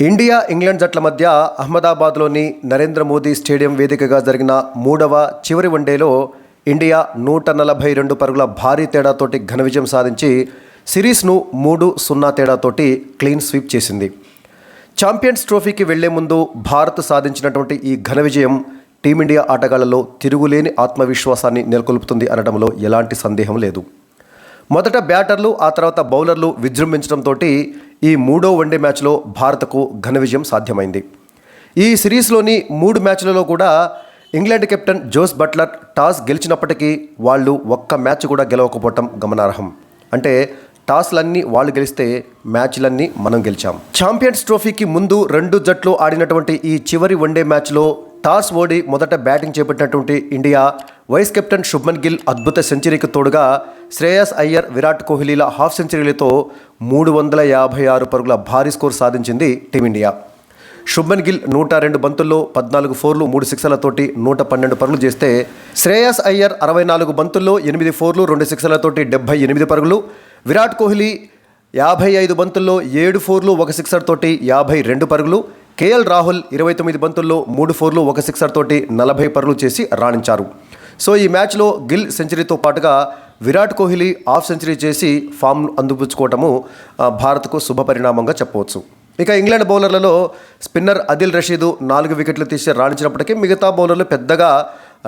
India England జట్ల మధ్య అహ్మదాబాద్లోని Narendra Modi stadium వేదికగా జరిగిన మూడవ చివరి వన్డేలో ఇండియా నూట నలభై రెండు పరుగుల భారీ తేడాతోటి ఘన విజయం సాధించి సిరీస్ను మూడు సున్నా తేడాతోటి క్లీన్ స్వీప్ చేసింది. ఛాంపియన్స్ ట్రోఫీకి వెళ్ళే ముందు భారత్ సాధించినటువంటి ఈ ఘన విజయం టీమిండియా ఆటగాళ్ళలో తిరుగులేని ఆత్మవిశ్వాసాన్ని నెలకొల్పుతుంది అనడంలో ఎలాంటి సందేహం లేదు. మొదట బ్యాటర్లు ఆ తర్వాత బౌలర్లు విజృంభించడంతో ఈ మూడో వన్డే మ్యాచ్లో భారత్కు ఘన విజయం సాధ్యమైంది. ఈ సిరీస్లోని మూడు మ్యాచ్లలో కూడా England captain Jos Buttler toss గెలిచినప్పటికీ వాళ్ళు ఒక్క మ్యాచ్ కూడా గెలవకపోవటం గమనార్హం. అంటే టాస్లన్నీ వాళ్ళు గెలిస్తే మ్యాచ్లన్నీ మనం గెలిచాం. ఛాంపియన్స్ ట్రోఫీకి ముందు రెండు జట్లు ఆడినటువంటి ఈ చివరి వన్డే మ్యాచ్లో టాస్ ఓడి మొదట బ్యాటింగ్ చేపట్టినటువంటి India vice captain Shubman Gill అద్భుత సెంచరీకి తోడుగా శ్రేయస్ అయ్యర్ విరాట్ కోహ్లీల హాఫ్ సెంచరీలతో మూడు వందల యాభై ఆరు పరుగుల భారీ స్కోర్ సాధించింది టీమిండియా. శుభ్మన్ గిల్ నూట రెండు బంతుల్లో పద్నాలుగు ఫోర్లు మూడు సిక్సర్లతోటి నూట పన్నెండు పరుగులు చేస్తే శ్రేయస్ అయ్యర్ అరవై నాలుగు బంతుల్లో ఎనిమిది ఫోర్లు రెండు సిక్సర్లతోటి డెబ్బై ఎనిమిది పరుగులు. విరాట్ కోహ్లీ యాభై ఐదు బంతుల్లో ఏడు ఫోర్లు ఒక సిక్సర్ తోటి యాభై రెండు పరుగులు. కేఎల్ రాహుల్ ఇరవై తొమ్మిది బంతుల్లో మూడు ఫోర్లు ఒక సిక్సర్ తోటి నలభై పరుగులు చేసి రాణించారు. సో ఈ మ్యాచ్లో గిల్ సెంచరీతో పాటుగా విరాట్ కోహ్లీ హాఫ్ సెంచరీ చేసి ఫామ్ అందిపుచ్చుకోవటము భారత్కు శుభ పరిణామంగా చెప్పవచ్చు. ఇక ఇంగ్లాండ్ బౌలర్లలో స్పిన్నర్ అదిల్ రషీదు నాలుగు వికెట్లు తీసి రాణించినప్పటికీ మిగతా బౌలర్లు పెద్దగా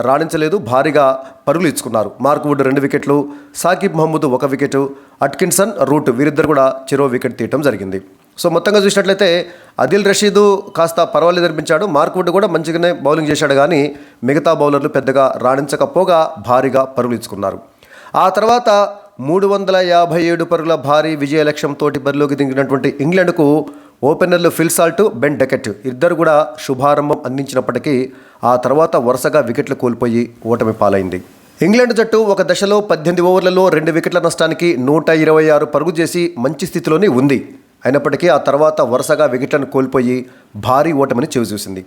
రాణించలేదు భారీగా పరుగులు ఇచ్చుకున్నారు మార్క్ వుడ్ రెండు వికెట్లు సాకిబ్ మహమ్మద్ ఒక వికెట్ అట్కిన్సన్ రూట్ వీరిద్దరు కూడా చెరో వికెట్ తీయటం జరిగింది. సో మొత్తంగా చూసినట్లయితే అదిల్ రషీదు కాస్త పర్వాలేదు అనిపించాడు మార్క్ వుడ్ కూడా మంచిగానే బౌలింగ్ చేశాడు కానీ మిగతా బౌలర్లు పెద్దగా రాణించకపోగా భారీగా పరుగులు ఇచ్చుకున్నారు ఆ తర్వాత మూడు వందల యాభై ఏడు పరుగుల భారీ విజయ లక్ష్యంతో బరిలోకి దిగినటువంటి ఇంగ్లాండ్కు ఓపెనర్లు ఫిల్సాల్ట్ బెన్ డెకెట్ ఇద్దరు కూడా శుభారంభం అందించినప్పటికీ ఆ తర్వాత వరుసగా వికెట్లు కోల్పోయి ఓటమి పాలైంది. ఇంగ్లాండ్ జట్టు ఒక దశలో పద్దెనిమిది ఓవర్లలో రెండు వికెట్ల నష్టానికి నూట ఇరవై ఆరు పరుగు చేసి మంచి స్థితిలోనే ఉంది. అయినప్పటికీ ఆ తర్వాత వరుసగా వికెట్లను కోల్పోయి భారీ ఓటమిని చూసింది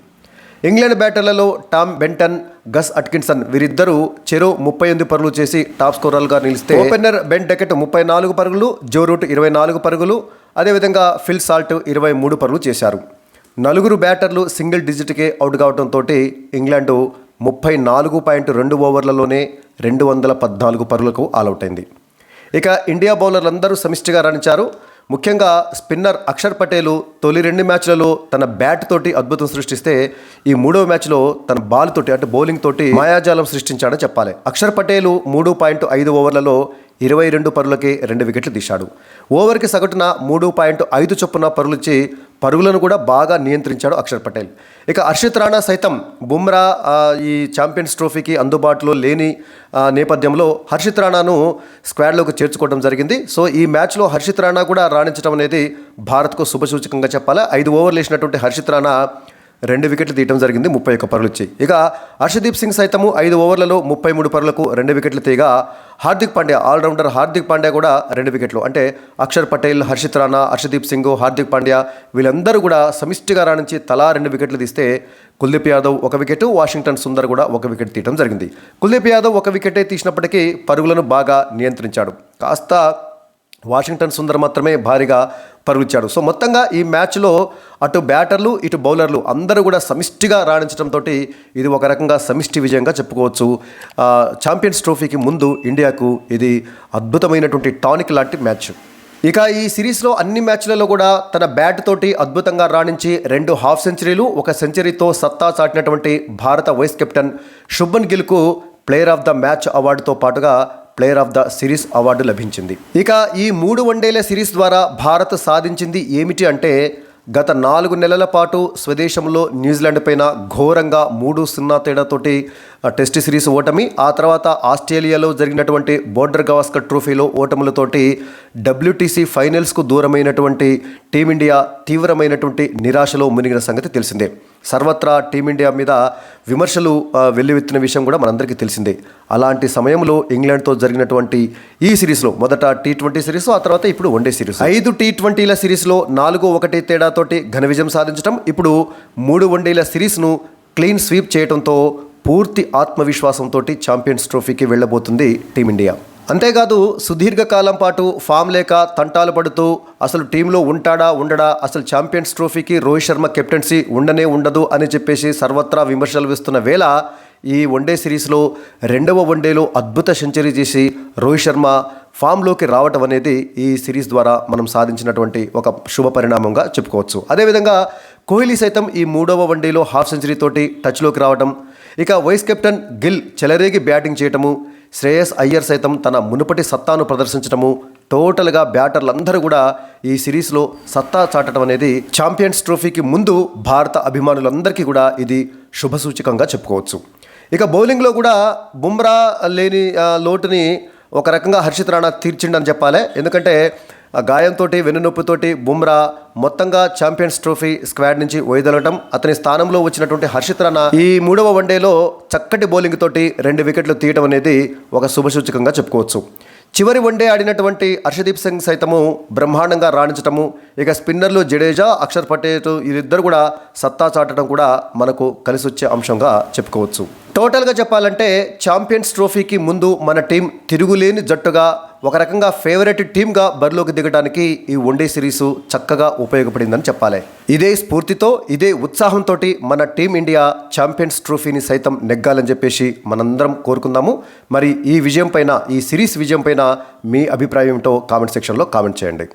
ఇంగ్లాండ్ బ్యాటర్లలో టామ్ బెంటన్ గస్ అట్కిన్సన్ వీరిద్దరూ చెరో ముప్పై ఎనిమిది పరుగులు చేసి టాప్ స్కోరర్లుగా నిలిస్తే ఓపెనర్ బెన్ డెకెట్ ముప్పై నాలుగు పరుగులు జో రూట్ ఇరవై నాలుగు పరుగులు అదేవిధంగా ఫిల్ సాల్ట్ ఇరవై మూడు పరుగులు చేశారు. నలుగురు బ్యాటర్లు సింగిల్ డిజిట్కే అవుట్ కావడంతో ఇంగ్లాండు ముప్పై నాలుగు పాయింట్ రెండు ఓవర్లలోనే రెండు వందల పద్నాలుగు పరుగులకు ఆలౌట్ అయింది. ఇక ఇండియా బౌలర్లందరూ సమిష్టిగా రాణించారు. ముఖ్యంగా స్పిన్నర్ అక్షర్ పటేలు తొలి రెండు మ్యాచ్లలో తన బ్యాట్ తోటి అద్భుతం సృష్టిస్తే ఈ మూడవ మ్యాచ్లో తన బాల్ తోటి అంటే బౌలింగ్ తోటి మాయాజాలం సృష్టించాడని చెప్పాలి. అక్షర్ పటేలు మూడు పాయింట్ ఐదు ఓవర్లలో ఇరవై రెండు పరులకే రెండు వికెట్లు తీశాడు. ఓవర్కి సగటున మూడు పాయింట్ ఐదు చొప్పున పరులిచ్చి పరుగులను కూడా బాగా నియంత్రించాడు అక్షర్ పటేల్. ఇక హర్షిత్ రాణా సైతం బుమ్రా ఈ ఛాంపియన్స్ ట్రోఫీకి అందుబాటులో లేని నేపథ్యంలో హర్షిత్ రాణాను స్క్వాడ్లోకి చేర్చుకోవడం జరిగింది. సో ఈ మ్యాచ్లో హర్షిత్ రాణా కూడా రాణించడం అనేది భారత్కు శుభసూచకంగా చెప్పాలి? ఐదు ఓవర్లు వేసినటువంటి హర్షిత్ రాణా రెండు వికెట్లు తీయడం జరిగింది ముప్పై ఒక్క పరులు ఇచ్చాయి ఇక హర్షదీప్ సింగ్ సైతము ఐదు ఓవర్లలో ముప్పై మూడు పరులకు రెండు వికెట్లు తీయగా హార్దిక్ పాండ్యా ఆల్రౌండర్ హార్దిక్ పాండ్యా కూడా రెండు వికెట్లు. అంటే అక్షర్ పటేల్ హర్షిత్ రాణా హర్షదీప్ సింగ్ హార్దిక్ పాండ్యా వీళ్ళందరూ కూడా సమిష్టిగా రాణించి తలా రెండు వికెట్లు తీస్తే కుల్దీప్ యాదవ్ ఒక వికెట్ వాషింగ్టన్ సుందర్ కూడా ఒక వికెట్ తీయడం జరిగింది. కుల్దీప్ యాదవ్ ఒక వికెటే తీసినప్పటికీ పరుగులను బాగా నియంత్రించాడు. కాస్త వాషింగ్టన్ సుందర్ మాత్రమే భారీగా పరుగుచ్చాడు. సో మొత్తంగా ఈ మ్యాచ్లో అటు బ్యాటర్లు ఇటు బౌలర్లు అందరూ కూడా సమిష్టిగా రాణించడంతో ఇది ఒక రకంగా సమిష్టి విజయంగా చెప్పుకోవచ్చు. ఛాంపియన్స్ ట్రోఫీకి ముందు ఇండియాకు ఇది అద్భుతమైనటువంటి టానిక్ లాంటి మ్యాచ్. ఇక ఈ సిరీస్లో అన్ని మ్యాచ్లలో కూడా తన బ్యాట్ తోటి అద్భుతంగా రాణించి రెండు హాఫ్ సెంచరీలు ఒక సెంచరీతో సత్తా చాటినటువంటి భారత వైస్ కెప్టెన్ శుభన్ గిల్కు ప్లేయర్ ఆఫ్ ద మ్యాచ్ అవార్డుతో పాటుగా player of the series award లభించింది. ఇక ఈ మూడు వన్డేల సిరీస్ ద్వారా భారత్ సాధించింది ఏమిటి అంటే గత నాలుగు నెలల పాటు స్వదేశంలో న్యూజిలాండ్ పైన ఘోరంగా మూడు సున్నా తేడాతోటి టెస్ట్ సిరీస్ ఓటమి ఆ తర్వాత ఆస్ట్రేలియాలో జరిగినటువంటి బోర్డర్ గవాస్కర్ ట్రోఫీలో ఓటములతోటి డబ్ల్యూటీసీ ఫైనల్స్కు దూరమైనటువంటి టీమిండియా తీవ్రమైనటువంటి నిరాశలో మునిగిన సంగతి తెలిసిందే. సర్వత్రా టీమిండియా మీద విమర్శలు వెల్లువెత్తిన విషయం కూడా మనందరికీ తెలిసిందే. అలాంటి సమయంలో ఇంగ్లాండ్తో జరిగినటువంటి ఈ సిరీస్లో మొదట టీ ట్వంటీ సిరీస్ ఆ తర్వాత ఇప్పుడు వన్డే సిరీస్. ఐదు టీ ట్వంటీల సిరీస్లో నాలుగు ఒకటి తేడాతోటి ఘన విజయం సాధించడం ఇప్పుడు మూడు వన్డేల సిరీస్ను క్లీన్ స్వీప్ చేయడంతో పూర్తి ఆత్మవిశ్వాసంతో ఛాంపియన్స్ ట్రోఫీకి వెళ్ళబోతుంది టీమిండియా. అంతేకాదు సుదీర్ఘకాలం పాటు ఫామ్ లేక తంటాలు పడుతూ అసలు టీంలో ఉంటాడా ఉండడా అసలు ఛాంపియన్స్ ట్రోఫీకి రోహిత్ శర్మ కెప్టెన్సీ ఉండనే ఉండదు అని చెప్పేసి సర్వత్రా విమర్శలు వేస్తున్న వేళ ఈ వన్డే సిరీస్లో రెండవ వన్డేలో అద్భుత సెంచరీ చేసి రోహిత్ శర్మ ఫామ్లోకి రావటం అనేది ఈ సిరీస్ ద్వారా మనం సాధించినటువంటి ఒక శుభ పరిణామంగా చెప్పుకోవచ్చు. అదేవిధంగా కోహ్లీ సైతం ఈ మూడవ వన్డేలో హాఫ్ సెంచరీ తోటి టచ్లోకి రావటం ఇక వైస్ కెప్టెన్ గిల్ చెలరేగి బ్యాటింగ్ చేయటము శ్రేయస్ అయ్యర్ సైతం తన మునుపటి సత్తాను ప్రదర్శించడము టోటల్గా బ్యాటర్లందరూ కూడా ఈ సిరీస్లో సత్తా చాటడం అనేది ఛాంపియన్స్ ట్రోఫీకి ముందు భారత అభిమానులందరికీ కూడా ఇది శుభసూచకంగా చెప్పుకోవచ్చు. ఇక బౌలింగ్లో కూడా బుమ్రా లేని లోటుని ఒక రకంగా హర్షిత్ రాణా తీర్చిండని చెప్పాలి. ఎందుకంటే గాయంతో వెన్నునొప్పితోటి బుమ్రా మొత్తంగా ఛాంపియన్స్ ట్రోఫీ స్క్వాడ్ నుంచి వైదొలటం అతని స్థానంలో వచ్చినటువంటి హర్షిత్ రాణా ఈ మూడవ వన్డేలో చక్కటి బౌలింగ్ తోటి రెండు వికెట్లు తీయటం అనేది ఒక శుభసూచకంగా చెప్పుకోవచ్చు. చివరి వన్డే ఆడినటువంటి హర్షదీప్ సింగ్ సైతము బ్రహ్మాండంగా రాణించటము ఇక స్పిన్నర్లు జడేజా అక్షర్ పటేల్ వీరిద్దరు కూడా సత్తా చాటడం కూడా మనకు కలిసి వచ్చే అంశంగా చెప్పుకోవచ్చు. టోటల్గా చెప్పాలంటే ఛాంపియన్స్ ట్రోఫీకి ముందు మన టీం తిరుగులేని జట్టుగా ఒక రకంగా ఫేవరెట్ టీమ్గా బరిలోకి దిగడానికి ఈ వన్డే సిరీస్ చక్కగా ఉపయోగపడిందని చెప్పాలి. ఇదే స్ఫూర్తితో ఇదే ఉత్సాహంతో మన టీం ఇండియా ఛాంపియన్స్ ట్రోఫీని సైతం నెగ్గాలని చెప్పేసి మనందరం కోరుకుందాము. మరి ఈ విజయం పైన ఈ సిరీస్ విజయం పైన మీ అభిప్రాయం ఏంటో కామెంట్ సెక్షన్లో కామెంట్ చేయండి.